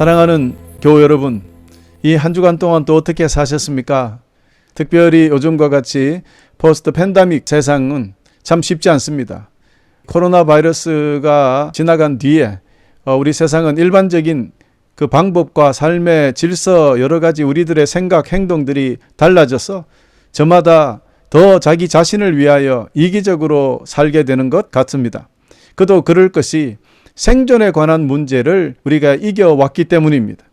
사랑하는 교우 여러분, 이 한 주간 동안 또 어떻게 사셨습니까? 특별히 요즘과 같이 포스트 팬데믹 세상은 참 쉽지 않습니다. 코로나 바이러스가 지나간 뒤에 어, 우리 세상은 일반적인 그 방법과 삶의 질서 여러 가지 우리들의 생각 행동들이 달라져서 저마다 더 자기 자신을 위하여 이기적으로 살게 되는 것 같습니다. 그도 그럴 것이 생존에 관한 문제를 우리가 이겨왔기 때문입니다.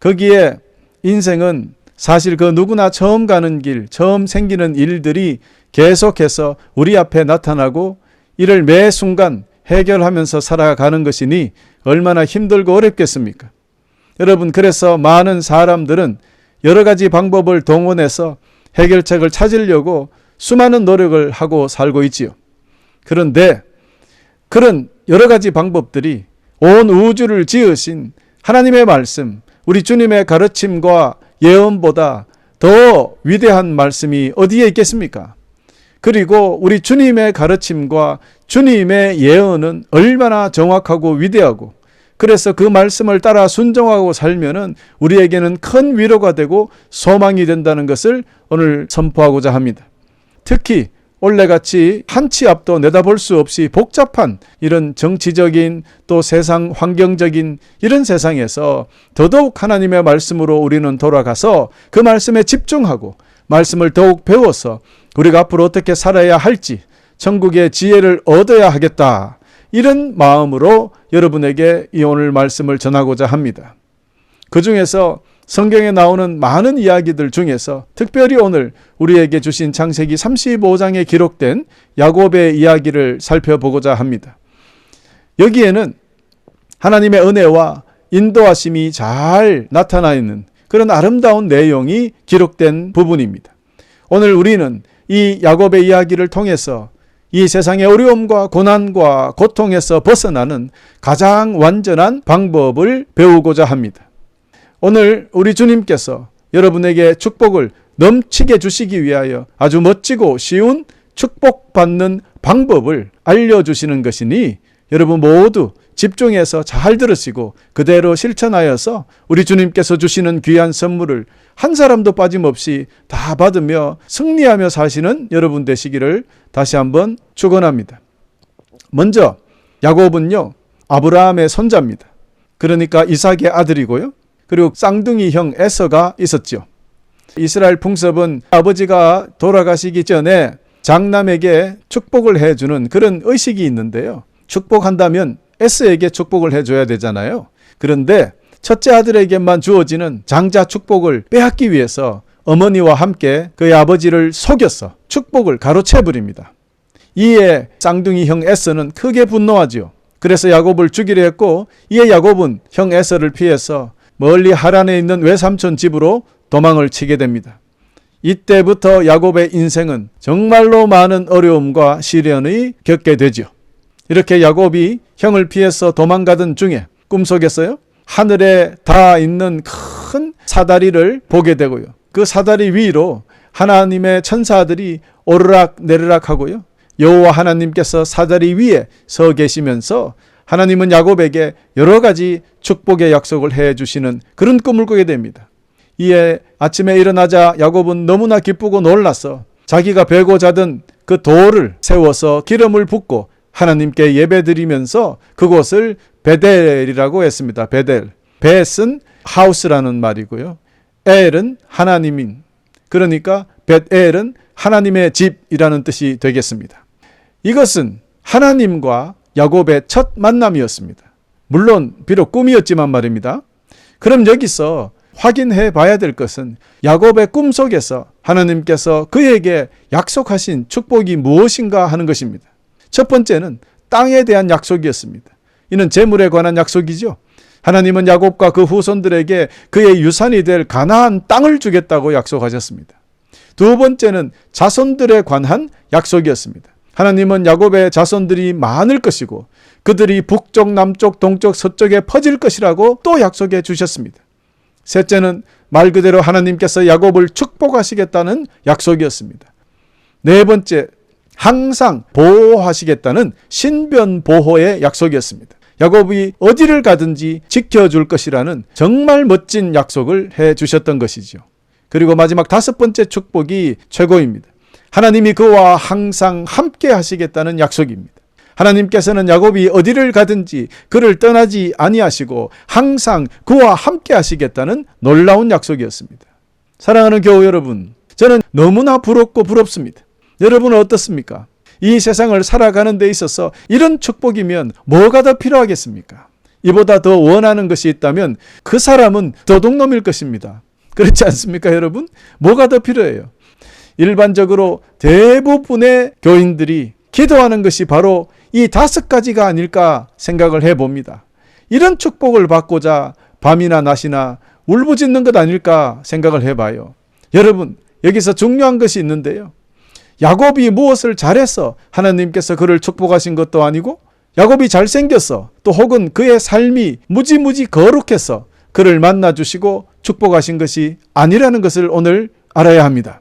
거기에 인생은 사실 그 누구나 처음 가는 길, 처음 생기는 일들이 계속해서 우리 앞에 나타나고 이를 매 순간 해결하면서 살아가는 것이니 얼마나 힘들고 어렵겠습니까? 여러분, 그래서 많은 사람들은 여러 가지 방법을 동원해서 해결책을 찾으려고 수많은 노력을 하고 살고 있지요. 그런데 그런 여러 가지 방법들이 온 우주를 지으신 하나님의 말씀, 우리 주님의 가르침과 예언보다 더 위대한 말씀이 어디에 있겠습니까? 그리고 우리 주님의 가르침과 주님의 예언은 얼마나 정확하고 위대하고 그래서 그 말씀을 따라 순종하고 살면은 우리에게는 큰 위로가 되고 소망이 된다는 것을 오늘 선포하고자 합니다. 특히 올해같이 한치 앞도 내다볼 수 없이 복잡한 이런 정치적인 또 세상 환경적인 이런 세상에서 더더욱 하나님의 말씀으로 우리는 돌아가서 그 말씀에 집중하고 말씀을 더욱 배워서 우리가 앞으로 어떻게 살아야 할지 천국의 지혜를 얻어야 하겠다. 이런 마음으로 여러분에게 이 오늘 말씀을 전하고자 합니다. 그 중에서 성경에 나오는 많은 이야기들 중에서 특별히 오늘 우리에게 주신 창세기 35장에 기록된 야곱의 이야기를 살펴보고자 합니다. 여기에는 하나님의 은혜와 인도하심이 잘 나타나 있는 그런 아름다운 내용이 기록된 부분입니다. 오늘 우리는 이 야곱의 이야기를 통해서 이 세상의 어려움과 고난과 고통에서 벗어나는 가장 완전한 방법을 배우고자 합니다. 오늘 우리 주님께서 여러분에게 축복을 넘치게 주시기 위하여 아주 멋지고 쉬운 축복받는 방법을 알려주시는 것이니 여러분 모두 집중해서 잘 들으시고 그대로 실천하여서 우리 주님께서 주시는 귀한 선물을 한 사람도 빠짐없이 다 받으며 승리하며 사시는 여러분 되시기를 다시 한번 축원합니다. 먼저 야곱은요 아브라함의 손자입니다. 그러니까 이삭의 아들이고요. 그리고 쌍둥이 형 에서가 있었죠. 이스라엘 풍습은 아버지가 돌아가시기 전에 장남에게 축복을 해주는 그런 의식이 있는데요. 축복한다면 에서에게 축복을 해줘야 되잖아요. 그런데 첫째 아들에게만 주어지는 장자 축복을 빼앗기 위해서 어머니와 함께 그의 아버지를 속여서 축복을 가로채 버립니다. 이에 쌍둥이 형 에서는 크게 분노하지요. 그래서 야곱을 죽이려 했고 이에 야곱은 형 에서를 피해서 멀리 하란에 있는 외삼촌 집으로 도망을 치게 됩니다. 이때부터 야곱의 인생은 정말로 많은 어려움과 시련이 겪게 되죠. 이렇게 야곱이 형을 피해서 도망가던 중에 꿈속에서요. 하늘에 닿아 있는 큰 사다리를 보게 되고요. 그 사다리 위로 하나님의 천사들이 오르락 내리락 하고요. 여호와 하나님께서 사다리 위에 서 계시면서 하나님은 야곱에게 여러 가지 축복의 약속을 해 주시는 그런 꿈을 꾸게 됩니다. 이에 아침에 일어나자 야곱은 너무나 기쁘고 놀라서 자기가 베고 자던 그 돌을 세워서 기름을 붓고 하나님께 예배드리면서 그곳을 베델이라고 했습니다. 베델. 벳은 하우스라는 말이고요. 엘은 하나님인. 그러니까 벳엘은 하나님의 집이라는 뜻이 되겠습니다. 이것은 하나님과 야곱의 첫 만남이었습니다. 물론 비록 꿈이었지만 말입니다. 그럼 여기서 확인해 봐야 될 것은 야곱의 꿈 속에서 하나님께서 그에게 약속하신 축복이 무엇인가 하는 것입니다. 첫 번째는 땅에 대한 약속이었습니다. 이는 재물에 관한 약속이죠. 하나님은 야곱과 그 후손들에게 그의 유산이 될 가나안 땅을 주겠다고 약속하셨습니다. 두 번째는 자손들에 관한 약속이었습니다. 하나님은 야곱의 자손들이 많을 것이고 그들이 북쪽, 남쪽, 동쪽, 서쪽에 퍼질 것이라고 또 약속해 주셨습니다. 셋째는 말 그대로 하나님께서 야곱을 축복하시겠다는 약속이었습니다. 네 번째, 항상 보호하시겠다는 신변 보호의 약속이었습니다. 야곱이 어디를 가든지 지켜줄 것이라는 정말 멋진 약속을 해 주셨던 것이죠. 그리고 마지막 다섯 번째 축복이 최고입니다. 하나님이 그와 항상 함께 하시겠다는 약속입니다. 하나님께서는 야곱이 어디를 가든지 그를 떠나지 아니하시고 항상 그와 함께 하시겠다는 놀라운 약속이었습니다. 사랑하는 교우 여러분, 저는 너무나 부럽고 부럽습니다. 여러분은 어떻습니까? 이 세상을 살아가는 데 있어서 이런 축복이면 뭐가 더 필요하겠습니까? 이보다 더 원하는 것이 있다면 그 사람은 도둑놈일 것입니다. 그렇지 않습니까, 여러분? 뭐가 더 필요해요? 일반적으로 대부분의 교인들이 기도하는 것이 바로 이 다섯 가지가 아닐까 생각을 해 봅니다. 이런 축복을 받고자 밤이나 낮이나 울부짖는 것 아닐까 생각을 해 봐요. 여러분, 여기서 중요한 것이 있는데요. 야곱이 무엇을 잘해서 하나님께서 그를 축복하신 것도 아니고 야곱이 잘생겼어. 또 혹은 그의 삶이 무지무지 거룩해서 그를 만나 주시고 축복하신 것이 아니라는 것을 오늘 알아야 합니다.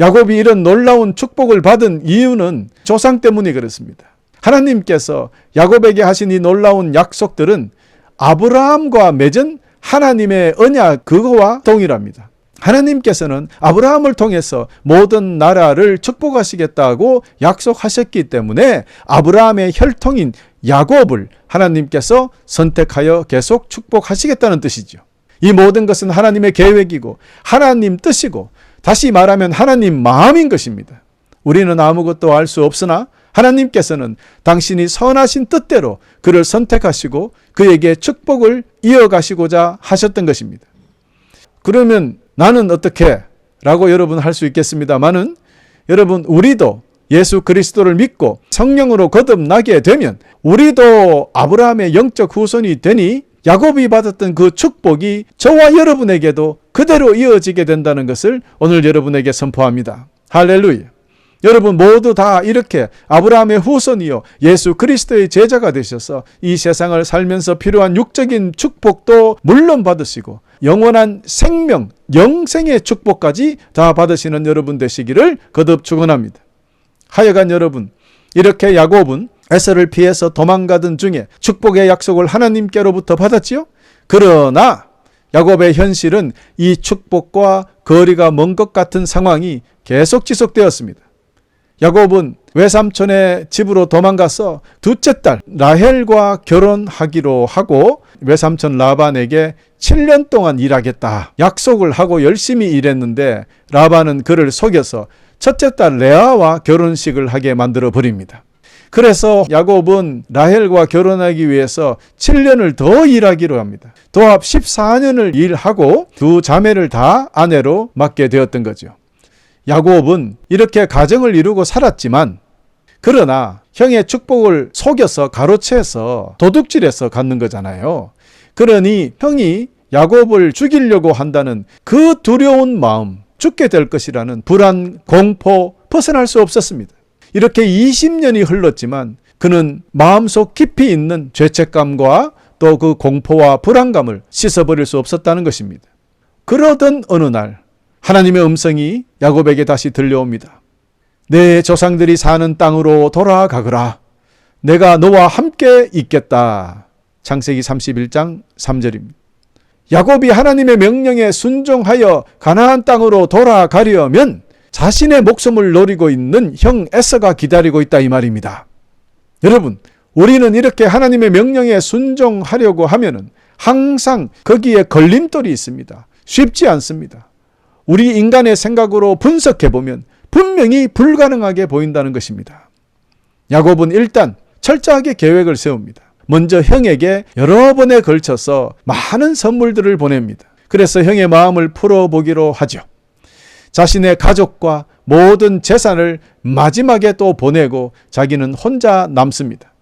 야곱이 이런 놀라운 축복을 받은 이유는 조상 때문에 그렇습니다. 하나님께서 야곱에게 하신 이 놀라운 약속들은 아브라함과 맺은 하나님의 언약 그거와 동일합니다. 하나님께서는 아브라함을 통해서 모든 나라를 축복하시겠다고 약속하셨기 때문에 아브라함의 혈통인 야곱을 하나님께서 선택하여 계속 축복하시겠다는 뜻이죠. 이 모든 것은 하나님의 계획이고 하나님 뜻이고 다시 말하면 하나님 마음인 것입니다. 우리는 아무것도 알 수 없으나 하나님께서는 당신이 선하신 뜻대로 그를 선택하시고 그에게 축복을 이어가시고자 하셨던 것입니다. 그러면 나는 어떻게? 라고 여러분 할 수 있겠습니다만은 여러분 우리도 예수 그리스도를 믿고 성령으로 거듭나게 되면 우리도 아브라함의 영적 후손이 되니 야곱이 받았던 그 축복이 저와 여러분에게도 그대로 이어지게 된다는 것을 오늘 여러분에게 선포합니다. 할렐루야. 여러분 모두 다 이렇게 아브라함의 후손이요 예수 그리스도의 제자가 되셔서 이 세상을 살면서 필요한 육적인 축복도 물론 받으시고 영원한 생명, 영생의 축복까지 다 받으시는 여러분 되시기를 거듭 축원합니다. 하여간 여러분 이렇게 야곱은 에서를 피해서 도망가던 중에 축복의 약속을 하나님께로부터 받았지요. 그러나 야곱의 현실은 이 축복과 거리가 먼 것 같은 상황이 계속 지속되었습니다. 야곱은 외삼촌의 집으로 도망가서 둘째 딸 라헬과 결혼하기로 하고 외삼촌 라반에게 7년 동안 일하겠다 약속을 하고 열심히 일했는데 라반은 그를 속여서 첫째 딸 레아와 결혼식을 하게 만들어 버립니다. 그래서 야곱은 라헬과 결혼하기 위해서 7년을 더 일하기로 합니다. 도합 14년을 일하고 두 자매를 다 아내로 맡게 되었던 거죠. 야곱은 이렇게 가정을 이루고 살았지만 그러나 형의 축복을 속여서 가로채서 도둑질해서 갖는 거잖아요. 그러니 형이 야곱을 죽이려고 한다는 그 두려운 마음, 죽게 될 것이라는 불안, 공포 벗어날 수 없었습니다. 이렇게 20년이 흘렀지만 그는 마음속 깊이 있는 죄책감과 또 그 공포와 불안감을 씻어버릴 수 없었다는 것입니다. 그러던 어느 날 하나님의 음성이 야곱에게 다시 들려옵니다. 내 조상들이 사는 땅으로 돌아가거라. 내가 너와 함께 있겠다. 창세기 31장 3절입니다. 야곱이 하나님의 명령에 순종하여 가나안 땅으로 돌아가려면 자신의 목숨을 노리고 있는 형 에서가 기다리고 있다 이 말입니다. 여러분, 우리는 이렇게 하나님의 명령에 순종하려고 하면은 항상 거기에 걸림돌이 있습니다. 쉽지 않습니다. 우리 인간의 생각으로 분석해 보면 분명히 불가능하게 보인다는 것입니다. 야곱은 일단 철저하게 계획을 세웁니다. 먼저 형에게 여러 번에 걸쳐서 많은 선물들을 보냅니다. 그래서 형의 마음을 풀어보기로 하죠. 자신의 가족과 모든 재산을 마지막에 또 보내고 자기는 혼자 남습니다.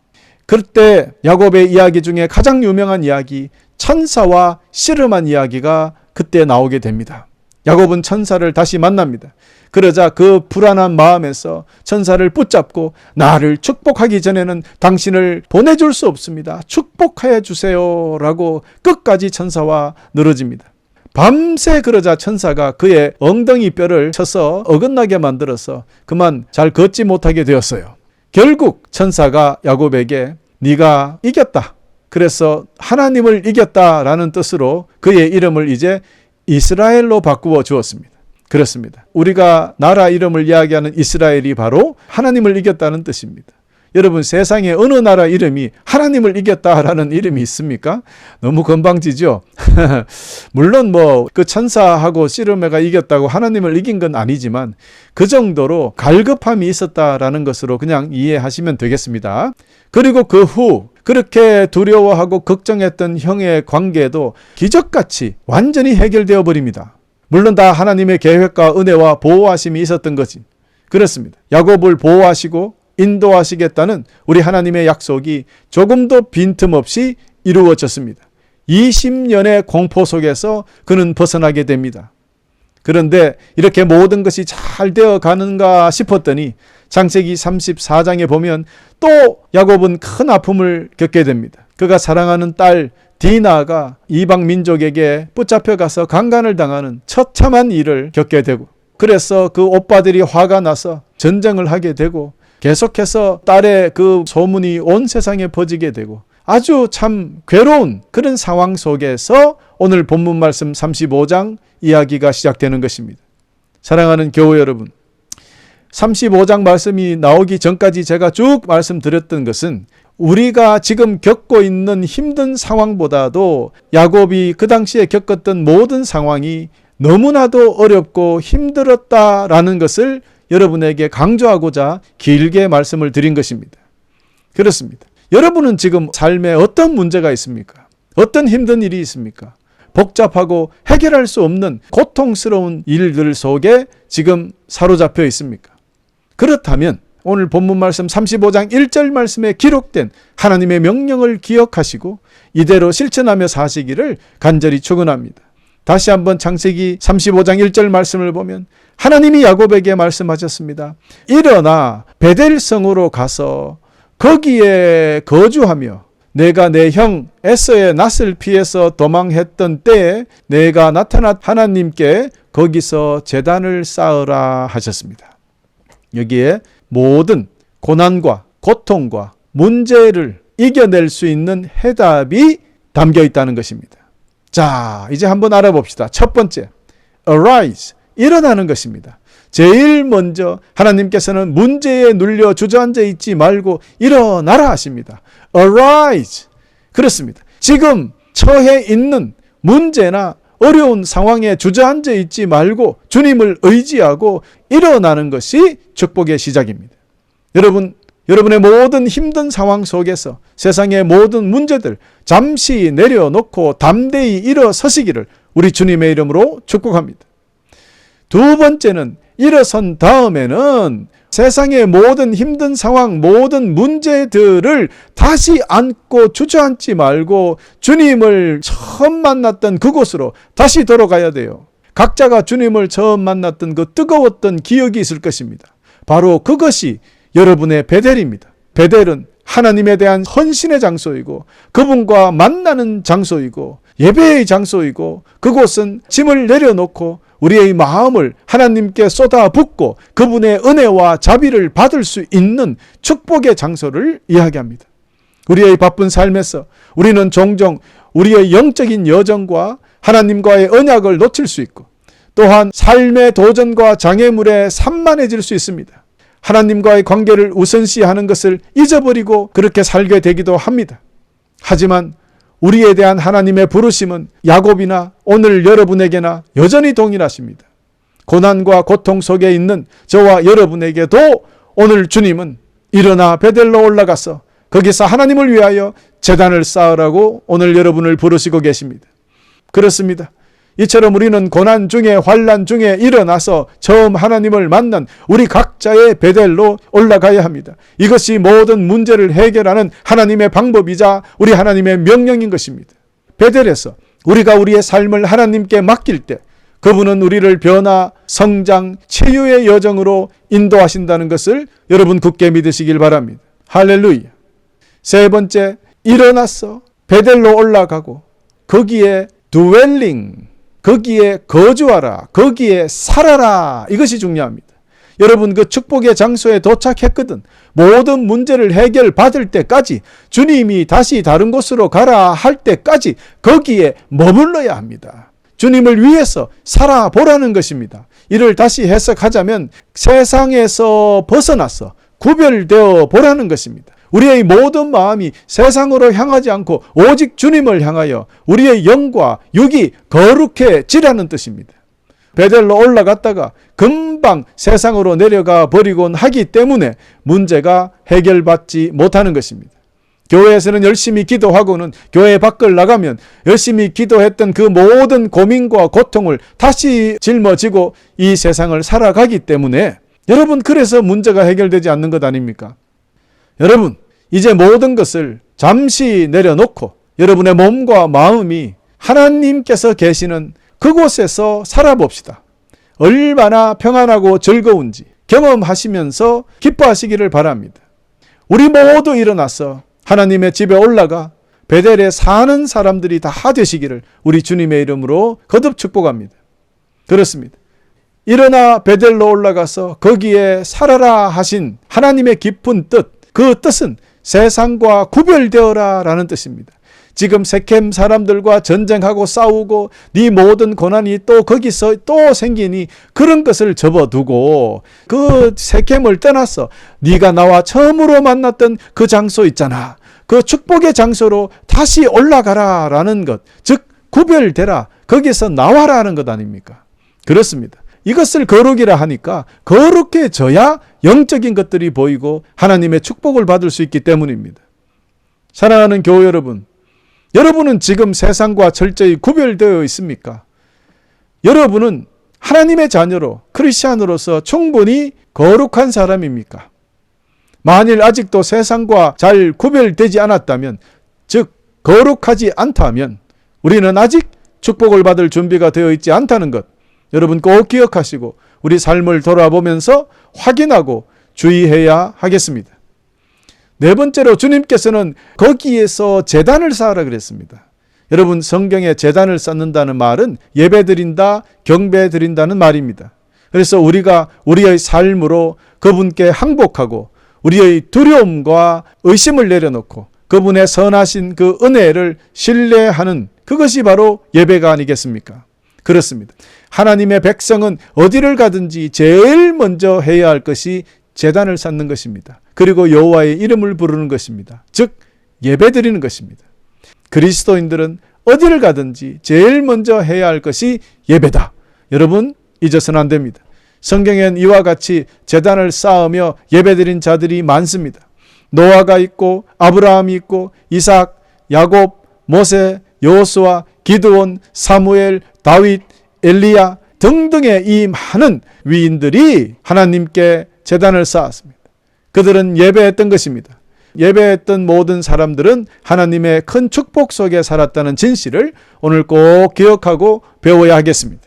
그때 야곱의 이야기 중에 가장 유명한 이야기, 천사와 씨름한 이야기가 그때 나오게 됩니다. 야곱은 천사를 다시 만납니다. 그러자 그 불안한 마음에서 천사를 붙잡고 나를 축복하기 전에는 당신을 보내줄 수 없습니다. 축복해 주세요. 라고 끝까지 천사와 늘어집니다. 밤새 그러자 천사가 그의 엉덩이 뼈를 쳐서 어긋나게 만들어서 그만 잘 걷지 못하게 되었어요. 결국 천사가 야곱에게 네가 이겼다. 그래서 하나님을 이겼다라는 뜻으로 그의 이름을 이제 이스라엘로 바꾸어 주었습니다. 그렇습니다. 우리가 나라 이름을 이야기하는 이스라엘이 바로 하나님을 이겼다는 뜻입니다. 여러분 세상에 어느 나라 이름이 하나님을 이겼다라는 이름이 있습니까? 너무 건방지죠. 물론 뭐 그 천사하고 씨름회가 이겼다고 하나님을 이긴 건 아니지만 그 정도로 갈급함이 있었다라는 것으로 그냥 이해하시면 되겠습니다. 그리고 그 후 그렇게 두려워하고 걱정했던 형의 관계도 기적같이 완전히 해결되어 버립니다. 물론 다 하나님의 계획과 은혜와 보호하심이 있었던 거지. 그렇습니다. 야곱을 보호하시고 인도하시겠다는 우리 하나님의 약속이 조금도 빈틈없이 이루어졌습니다. 20년의 공포 속에서 그는 벗어나게 됩니다. 그런데 이렇게 모든 것이 잘 되어 가는가 싶었더니 창세기 34장에 보면 또 야곱은 큰 아픔을 겪게 됩니다. 그가 사랑하는 딸 디나가 이방 민족에게 붙잡혀 가서 강간을 당하는 처참한 일을 겪게 되고 그래서 그 오빠들이 화가 나서 전쟁을 하게 되고 계속해서 딸의 그 소문이 온 세상에 퍼지게 되고 아주 참 괴로운 그런 상황 속에서 오늘 본문 말씀 35장 이야기가 시작되는 것입니다. 사랑하는 교우 여러분, 35장 말씀이 나오기 전까지 제가 쭉 말씀드렸던 것은 우리가 지금 겪고 있는 힘든 상황보다도 야곱이 그 당시에 겪었던 모든 상황이 너무나도 어렵고 힘들었다라는 것을 여러분에게 강조하고자 길게 말씀을 드린 것입니다. 그렇습니다. 여러분은 지금 삶에 어떤 문제가 있습니까? 어떤 힘든 일이 있습니까? 복잡하고 해결할 수 없는 고통스러운 일들 속에 지금 사로잡혀 있습니까? 그렇다면 오늘 본문 말씀 35장 1절 말씀에 기록된 하나님의 명령을 기억하시고 이대로 실천하며 사시기를 간절히 축원합니다. 다시 한번 창세기 35장 1절 말씀을 보면 하나님이 야곱에게 말씀하셨습니다. 일어나 베델성으로 가서 거기에 거주하며 내가 내 형 에서의 낯을 피해서 도망했던 때에 내가 나타났 하나님께 거기서 재단을 쌓으라 하셨습니다. 여기에 모든 고난과 고통과 문제를 이겨낼 수 있는 해답이 담겨 있다는 것입니다. 자, 이제 한번 알아봅시다. 첫 번째, arise, 일어나는 것입니다. 제일 먼저 하나님께서는 문제에 눌려 주저앉아 있지 말고 일어나라 하십니다. arise. 그렇습니다. 지금 처해 있는 문제나 어려운 상황에 주저앉아 있지 말고 주님을 의지하고 일어나는 것이 축복의 시작입니다. 여러분, 여러분의 모든 힘든 상황 속에서 세상의 모든 문제들 잠시 내려놓고 담대히 일어서시기를 우리 주님의 이름으로 축복합니다. 두 번째는 일어선 다음에는 세상의 모든 힘든 상황, 모든 문제들을 다시 안고 주저앉지 말고 주님을 처음 만났던 그곳으로 다시 돌아가야 돼요. 각자가 주님을 처음 만났던 그 뜨거웠던 기억이 있을 것입니다. 바로 그것이 여러분의 베델입니다. 베델은 하나님에 대한 헌신의 장소이고 그분과 만나는 장소이고 예배의 장소이고 그곳은 짐을 내려놓고 우리의 마음을 하나님께 쏟아붓고 그분의 은혜와 자비를 받을 수 있는 축복의 장소를 이야기합니다. 우리의 바쁜 삶에서 우리는 종종 우리의 영적인 여정과 하나님과의 언약을 놓칠 수 있고 또한 삶의 도전과 장애물에 산만해질 수 있습니다. 하나님과의 관계를 우선시하는 것을 잊어버리고 그렇게 살게 되기도 합니다. 하지만 우리에 대한 하나님의 부르심은 야곱이나 오늘 여러분에게나 여전히 동일하십니다. 고난과 고통 속에 있는 저와 여러분에게도 오늘 주님은 일어나 베델로 올라가서 거기서 하나님을 위하여 재단을 쌓으라고 오늘 여러분을 부르시고 계십니다. 그렇습니다. 이처럼 우리는 고난 중에 환란 중에 일어나서 처음 하나님을 만난 우리 각자의 베델로 올라가야 합니다. 이것이 모든 문제를 해결하는 하나님의 방법이자 우리 하나님의 명령인 것입니다. 베델에서 우리가 우리의 삶을 하나님께 맡길 때 그분은 우리를 변화, 성장, 체유의 여정으로 인도하신다는 것을 여러분 굳게 믿으시길 바랍니다. 할렐루야. 세 번째, 일어나서 베델로 올라가고 거기에 드웰링 거기에 거주하라. 거기에 살아라. 이것이 중요합니다. 여러분 그 축복의 장소에 도착했거든. 모든 문제를 해결받을 때까지 주님이 다시 다른 곳으로 가라 할 때까지 거기에 머물러야 합니다. 주님을 위해서 살아보라는 것입니다. 이를 다시 해석하자면 세상에서 벗어나서 구별되어 보라는 것입니다. 우리의 모든 마음이 세상으로 향하지 않고 오직 주님을 향하여 우리의 영과 육이 거룩해지라는 뜻입니다. 베델로 올라갔다가 금방 세상으로 내려가 버리곤 하기 때문에 문제가 해결받지 못하는 것입니다. 교회에서는 열심히 기도하고는 교회 밖을 나가면 열심히 기도했던 그 모든 고민과 고통을 다시 짊어지고 이 세상을 살아가기 때문에 여러분 그래서 문제가 해결되지 않는 것 아닙니까? 여러분 이제 모든 것을 잠시 내려놓고 여러분의 몸과 마음이 하나님께서 계시는 그곳에서 살아봅시다. 얼마나 평안하고 즐거운지 경험하시면서 기뻐하시기를 바랍니다. 우리 모두 일어나서 하나님의 집에 올라가 베델에 사는 사람들이 다 되시기를 우리 주님의 이름으로 거듭 축복합니다. 그렇습니다. 일어나 베델로 올라가서 거기에 살아라 하신 하나님의 깊은 뜻, 그 뜻은 세상과 구별되어라 라는 뜻입니다. 지금 세겜 사람들과 전쟁하고 싸우고 네 모든 고난이 또 거기서 또 생기니 그런 것을 접어두고 그 세겜을 떠나서 네가 나와 처음으로 만났던 그 장소 있잖아. 그 축복의 장소로 다시 올라가라 라는 것. 즉 구별되라. 거기서 나와라는 것 아닙니까? 그렇습니다. 이것을 거룩이라 하니까 거룩해져야 영적인 것들이 보이고 하나님의 축복을 받을 수 있기 때문입니다. 사랑하는 교회 여러분, 여러분은 지금 세상과 철저히 구별되어 있습니까? 여러분은 하나님의 자녀로 크리스찬으로서 충분히 거룩한 사람입니까? 만일 아직도 세상과 잘 구별되지 않았다면, 즉 거룩하지 않다면 우리는 아직 축복을 받을 준비가 되어 있지 않다는 것 여러분 꼭 기억하시고 우리 삶을 돌아보면서 확인하고 주의해야 하겠습니다. 네 번째로 주님께서는 거기에서 재단을 쌓으라 그랬습니다. 여러분 성경에 재단을 쌓는다는 말은 예배 드린다, 경배 드린다는 말입니다. 그래서 우리가 우리의 삶으로 그분께 항복하고 우리의 두려움과 의심을 내려놓고 그분의 선하신 그 은혜를 신뢰하는 그것이 바로 예배가 아니겠습니까? 그렇습니다. 하나님의 백성은 어디를 가든지 제일 먼저 해야 할 것이 재단을 쌓는 것입니다. 그리고 여호와의 이름을 부르는 것입니다. 즉 예배드리는 것입니다. 그리스도인들은 어디를 가든지 제일 먼저 해야 할 것이 예배다. 여러분 잊어서는 안 됩니다. 성경엔 이와 같이 재단을 쌓으며 예배드린 자들이 많습니다. 노아가 있고 아브라함이 있고 이삭, 야곱, 모세, 여호수아, 기드온, 사무엘, 다윗, 엘리야 등등의 이 많은 위인들이 하나님께 재단을 쌓았습니다. 그들은 예배했던 것입니다. 예배했던 모든 사람들은 하나님의 큰 축복 속에 살았다는 진실을 오늘 꼭 기억하고 배워야 하겠습니다.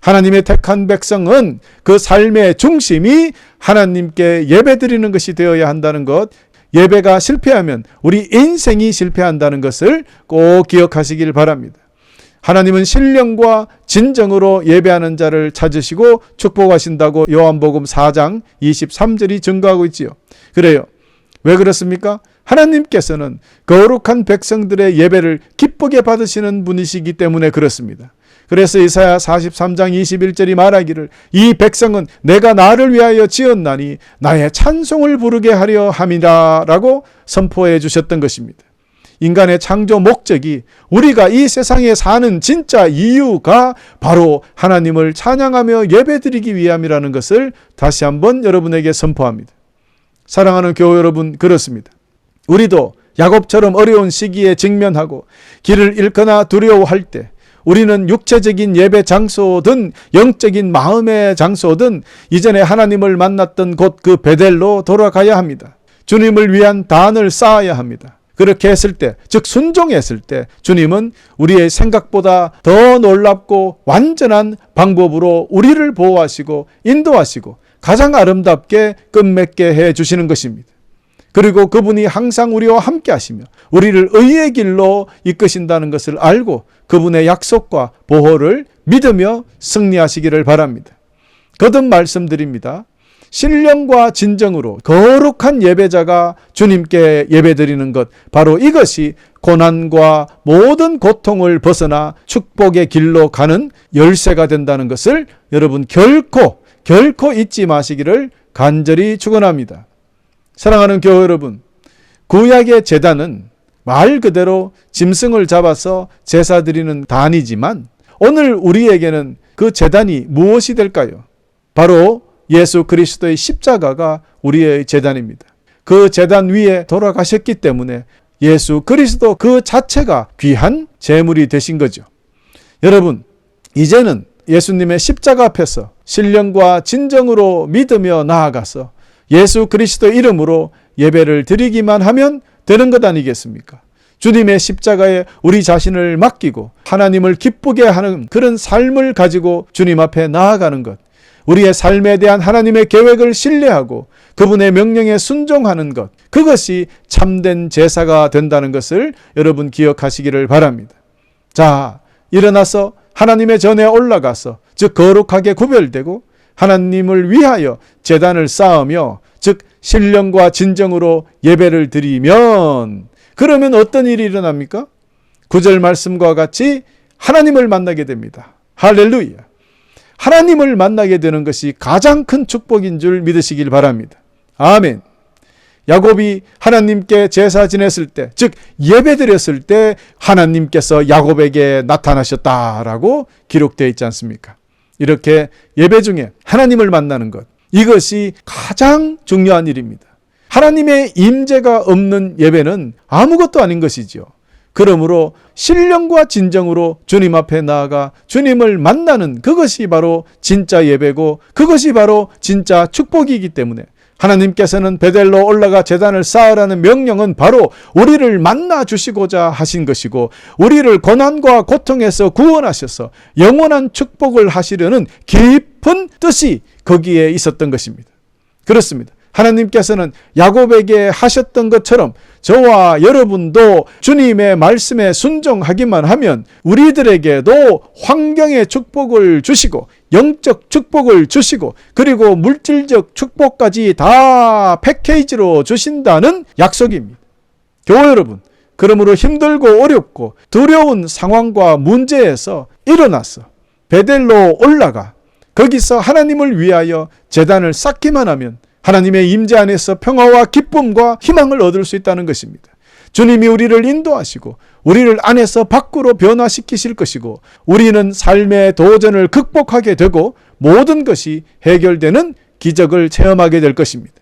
하나님의 택한 백성은 그 삶의 중심이 하나님께 예배드리는 것이 되어야 한다는 것, 예배가 실패하면 우리 인생이 실패한다는 것을 꼭 기억하시길 바랍니다. 하나님은 신령과 진정으로 예배하는 자를 찾으시고 축복하신다고 요한복음 4장 23절이 증거하고 있지요. 그래요. 왜 그렇습니까? 하나님께서는 거룩한 백성들의 예배를 기쁘게 받으시는 분이시기 때문에 그렇습니다. 그래서 이사야 43장 21절이 말하기를 이 백성은 내가 나를 위하여 지었나니 나의 찬송을 부르게 하려 함이라라고 선포해 주셨던 것입니다. 인간의 창조 목적이 우리가 이 세상에 사는 진짜 이유가 바로 하나님을 찬양하며 예배드리기 위함이라는 것을 다시 한번 여러분에게 선포합니다. 사랑하는 교회 여러분 그렇습니다. 우리도 야곱처럼 어려운 시기에 직면하고 길을 잃거나 두려워할 때 우리는 육체적인 예배 장소든 영적인 마음의 장소든 이전에 하나님을 만났던 곳 그 베델로 돌아가야 합니다. 주님을 위한 단을 쌓아야 합니다. 그렇게 했을 때, 즉 순종했을 때 주님은 우리의 생각보다 더 놀랍고 완전한 방법으로 우리를 보호하시고 인도하시고 가장 아름답게 끝맺게 해 주시는 것입니다. 그리고 그분이 항상 우리와 함께 하시며 우리를 의의 길로 이끄신다는 것을 알고 그분의 약속과 보호를 믿으며 승리하시기를 바랍니다. 거듭 말씀드립니다. 신령과 진정으로 거룩한 예배자가 주님께 예배드리는 것 바로 이것이 고난과 모든 고통을 벗어나 축복의 길로 가는 열쇠가 된다는 것을 여러분 결코 결코 잊지 마시기를 간절히 축원합니다. 사랑하는 교회 여러분, 구약의 제단은 말 그대로 짐승을 잡아서 제사 드리는 단이지만 오늘 우리에게는 그 제단이 무엇이 될까요? 바로 예수 그리스도의 십자가가 우리의 제단입니다. 그 제단 위에 돌아가셨기 때문에 예수 그리스도 그 자체가 귀한 제물이 되신 거죠. 여러분, 이제는 예수님의 십자가 앞에서 신령과 진정으로 믿으며 나아가서 예수 그리스도 이름으로 예배를 드리기만 하면 되는 것 아니겠습니까? 주님의 십자가에 우리 자신을 맡기고 하나님을 기쁘게 하는 그런 삶을 가지고 주님 앞에 나아가는 것. 우리의 삶에 대한 하나님의 계획을 신뢰하고 그분의 명령에 순종하는 것. 그것이 참된 제사가 된다는 것을 여러분 기억하시기를 바랍니다. 자, 일어나서 하나님의 전에 올라가서 즉 거룩하게 구별되고 하나님을 위하여 재단을 쌓으며 즉 신령과 진정으로 예배를 드리면 그러면 어떤 일이 일어납니까? 구절 말씀과 같이 하나님을 만나게 됩니다. 할렐루야. 하나님을 만나게 되는 것이 가장 큰 축복인 줄 믿으시길 바랍니다. 아멘. 야곱이 하나님께 제사 지냈을 때, 즉 예배 드렸을 때 하나님께서 야곱에게 나타나셨다라고 기록되어 있지 않습니까? 이렇게 예배 중에 하나님을 만나는 것, 이것이 가장 중요한 일입니다. 하나님의 임재가 없는 예배는 아무것도 아닌 것이지요. 그러므로 신령과 진정으로 주님 앞에 나아가 주님을 만나는 그것이 바로 진짜 예배고 그것이 바로 진짜 축복이기 때문에 하나님께서는 베델로 올라가 재단을 쌓으라는 명령은 바로 우리를 만나 주시고자 하신 것이고 우리를 고난과 고통에서 구원하셔서 영원한 축복을 하시려는 깊은 뜻이 거기에 있었던 것입니다. 그렇습니다. 하나님께서는 야곱에게 하셨던 것처럼 저와 여러분도 주님의 말씀에 순종하기만 하면 우리들에게도 환경의 축복을 주시고 영적 축복을 주시고 그리고 물질적 축복까지 다 패키지로 주신다는 약속입니다. 교회 여러분, 그러므로 힘들고 어렵고 두려운 상황과 문제에서 일어나서 베델로 올라가 거기서 하나님을 위하여 재단을 쌓기만 하면 하나님의 임재 안에서 평화와 기쁨과 희망을 얻을 수 있다는 것입니다. 주님이 우리를 인도하시고 우리를 안에서 밖으로 변화시키실 것이고 우리는 삶의 도전을 극복하게 되고 모든 것이 해결되는 기적을 체험하게 될 것입니다.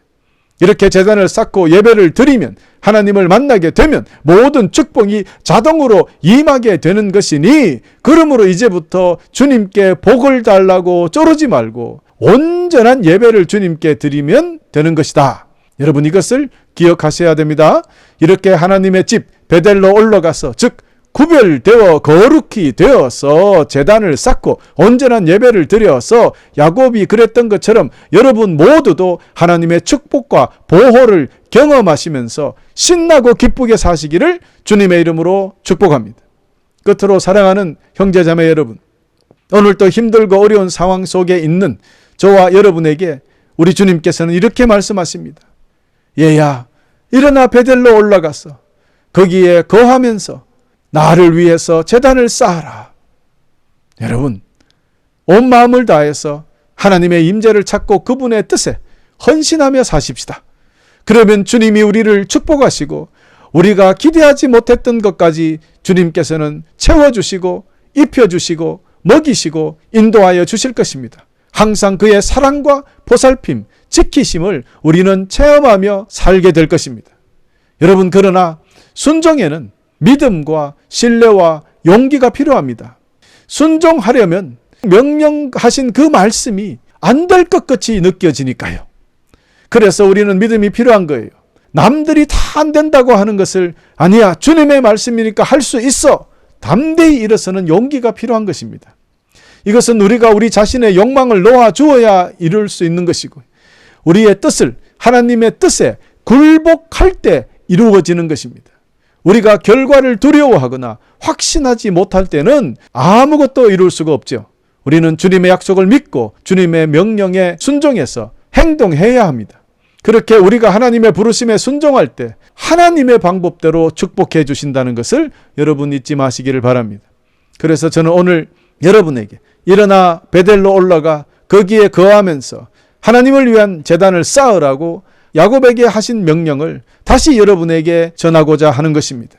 이렇게 재단을 쌓고 예배를 드리면 하나님을 만나게 되면 모든 축복이 자동으로 임하게 되는 것이니 그러므로 이제부터 주님께 복을 달라고 쪼르지 말고 온전한 예배를 주님께 드리면 되는 것이다. 여러분 이것을 기억하셔야 됩니다. 이렇게 하나님의 집 베델로 올라가서 즉 구별되어 거룩히 되어서 재단을 쌓고 온전한 예배를 드려서 야곱이 그랬던 것처럼 여러분 모두도 하나님의 축복과 보호를 경험하시면서 신나고 기쁘게 사시기를 주님의 이름으로 축복합니다. 끝으로 사랑하는 형제자매 여러분, 오늘도 힘들고 어려운 상황 속에 있는 저와 여러분에게 우리 주님께서는 이렇게 말씀하십니다. 얘야, 일어나 베델로 올라가서 거기에 거하면서 나를 위해서 재단을 쌓아라. 여러분, 온 마음을 다해서 하나님의 임재를 찾고 그분의 뜻에 헌신하며 사십시다. 그러면 주님이 우리를 축복하시고 우리가 기대하지 못했던 것까지 주님께서는 채워주시고 입혀주시고 먹이시고 인도하여 주실 것입니다. 항상 그의 사랑과 보살핌, 지키심을 우리는 체험하며 살게 될 것입니다. 여러분, 그러나 순종에는 믿음과 신뢰와 용기가 필요합니다. 순종하려면 명령하신 그 말씀이 안 될 것 같이 느껴지니까요. 그래서 우리는 믿음이 필요한 거예요. 남들이 다 안 된다고 하는 것을 아니야, 주님의 말씀이니까 할 수 있어. 담대히 일어서는 용기가 필요한 것입니다. 이것은 우리가 우리 자신의 욕망을 놓아 주어야 이룰 수 있는 것이고 우리의 뜻을 하나님의 뜻에 굴복할 때 이루어지는 것입니다. 우리가 결과를 두려워하거나 확신하지 못할 때는 아무것도 이룰 수가 없죠. 우리는 주님의 약속을 믿고 주님의 명령에 순종해서 행동해야 합니다. 그렇게 우리가 하나님의 부르심에 순종할 때 하나님의 방법대로 축복해 주신다는 것을 여러분 잊지 마시기를 바랍니다. 그래서 저는 오늘 여러분에게 일어나 베델로 올라가 거기에 거하면서 하나님을 위한 재단을 쌓으라고 야곱에게 하신 명령을 다시 여러분에게 전하고자 하는 것입니다.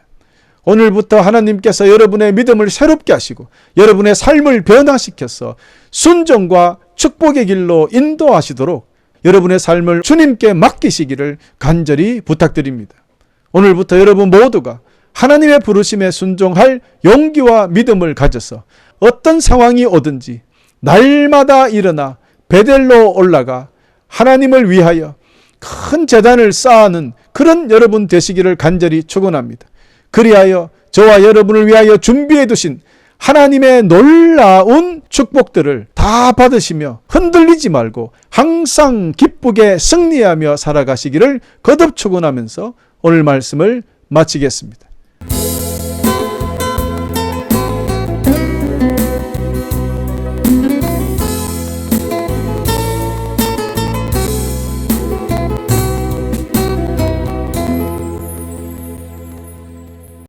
오늘부터 하나님께서 여러분의 믿음을 새롭게 하시고 여러분의 삶을 변화시켜서 순종과 축복의 길로 인도하시도록 여러분의 삶을 주님께 맡기시기를 간절히 부탁드립니다. 오늘부터 여러분 모두가 하나님의 부르심에 순종할 용기와 믿음을 가져서 어떤 상황이 오든지 날마다 일어나 베델로 올라가 하나님을 위하여 큰 재단을 쌓아는 그런 여러분 되시기를 간절히 축원합니다. 그리하여 저와 여러분을 위하여 준비해 두신 하나님의 놀라운 축복들을 다 받으시며 흔들리지 말고 항상 기쁘게 승리하며 살아가시기를 거듭 축원하면서 오늘 말씀을 마치겠습니다.